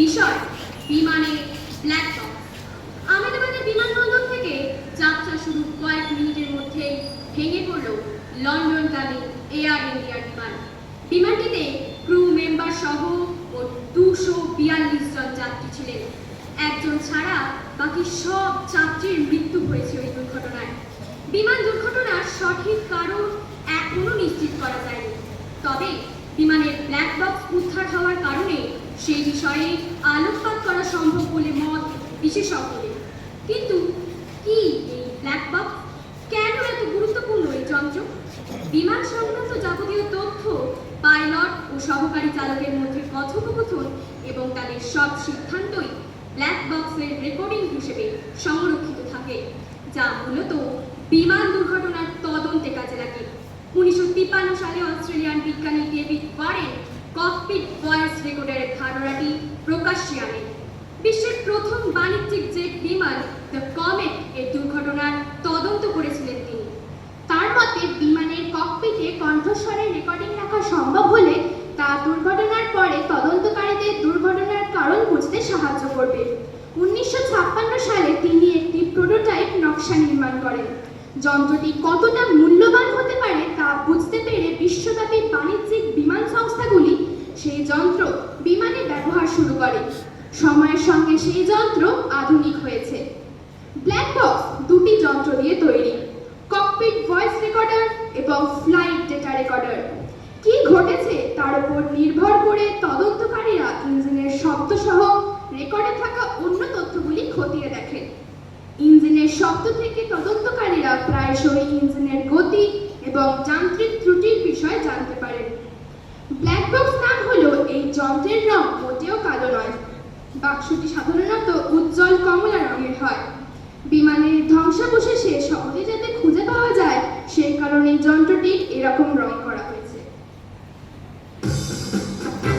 বিষয়, বিমানে বক্স আহমেদাবাদের বিমানবন্দর থেকে যাত্রা শুরু কয়েক মিনিটের মধ্যেই ভেঙে পড়ল লন্ডনগামী এয়ার ইন্ডিয়ার বিমান। বিমানটিতে ক্রু মেম্বার সহ মোট দুশো বিয়াল্লিশ জন যাত্রী ছিলেন। একজন ছাড়া বাকি সব যাত্রীর মৃত্যু হয়েছে ওই দুর্ঘটনায়। বিমান দুর্ঘটনার সঠিক কারণ এখনও নিশ্চিত করা যায়নি তবে বিমানের ব্ল্যাক বক্স উদ্ধার হওয়ার কারণে সেই বিষয়ে আলোকপাত করা সম্ভব বলে মত বিশেষজ্ঞদের। কিন্তু কি এই ব্ল্যাক বক্স কেন এত গুরুত্বপূর্ণ এই যন্ত্র? বিমান সংক্রান্ত যাবতীয় তথ্য পাইলট ও সহকারী চালকের মধ্যে কথোপকথন এবং তাদের সব সিদ্ধান্তই ব্ল্যাক বক্সের রেকর্ডিং হিসেবে সংরক্ষিত থাকে, যা মূলত বিমান দুর্ঘটনার তদন্তে কাজে লাগে। উনিশশো তিপ্পান্ন সালে অস্ট্রেলিয়ান বিজ্ঞানী ডেভিড ওয়ারেন ককপিট ভয়েস রেকর্ডারের ধারণাটি প্রকাশ্যে আনেন বিশ্বের প্রথম বাণিজ্যিক জেট বিমান দ্য কমেট এর দুর্ঘটনার তদন্ত করেছিলেন তিনি। তার মতে, বিমানের ককপিটে কণ্ঠস্বরের রেকর্ডিং রাখা সম্ভব হলে তা দুর্ঘটনার পরে তদন্তকারীদের দুর্ঘটনার কারণ বুঝতে সাহায্য করবে। উনিশশো ছাপ্পান্ন সালে তিনি একটি প্রোটোটাইপ নকশা নির্মাণ করেন। যন্ত্রটি কতটা মূল্যবান হতে পারে তা বুঝতে পেরে বিশ্বব্যাপী বাণিজ্যিক বিমান সংস্থাগুলি সেই যন্ত্র বিমানে ব্যবহার শুরু করে। সময়ের সঙ্গে সেই যন্ত্র আধুনিক হয়েছে। ব্ল্যাক বক্স দুটি যন্ত্র দিয়ে তৈরি। ককপিট ভয়েস রেকর্ডার এবং ফ্লাইট ডেটা রেকর্ডার কি ঘটেছে তার উপর নির্ভর করে তদন্তকারীরা ইঞ্জিনের শব্দ সহ রেকর্ডে থাকা অন্য তথ্যগুলি খতিয়ে দেখেন ইঞ্জিনের শব্দ থেকে তদন্তকারীরা প্রায়শই ইঞ্জিনের গতি এবং যান্ত্রিক ত্রুটির বিষয়ে জানতে পারেন ব্ল্যাক বক্স নাম হলো এই যন্ত্রের রং মোটেও কালো নয়। বাক্সটি সাধারণত উজ্জ্বল কমলা রঙের হয়। বিমানের ধ্বংসাবশেষে সহজে যাতে খুঁজে পাওয়া যায়, সেই কারণে যন্ত্রটি এরকম রং করা হয়েছে।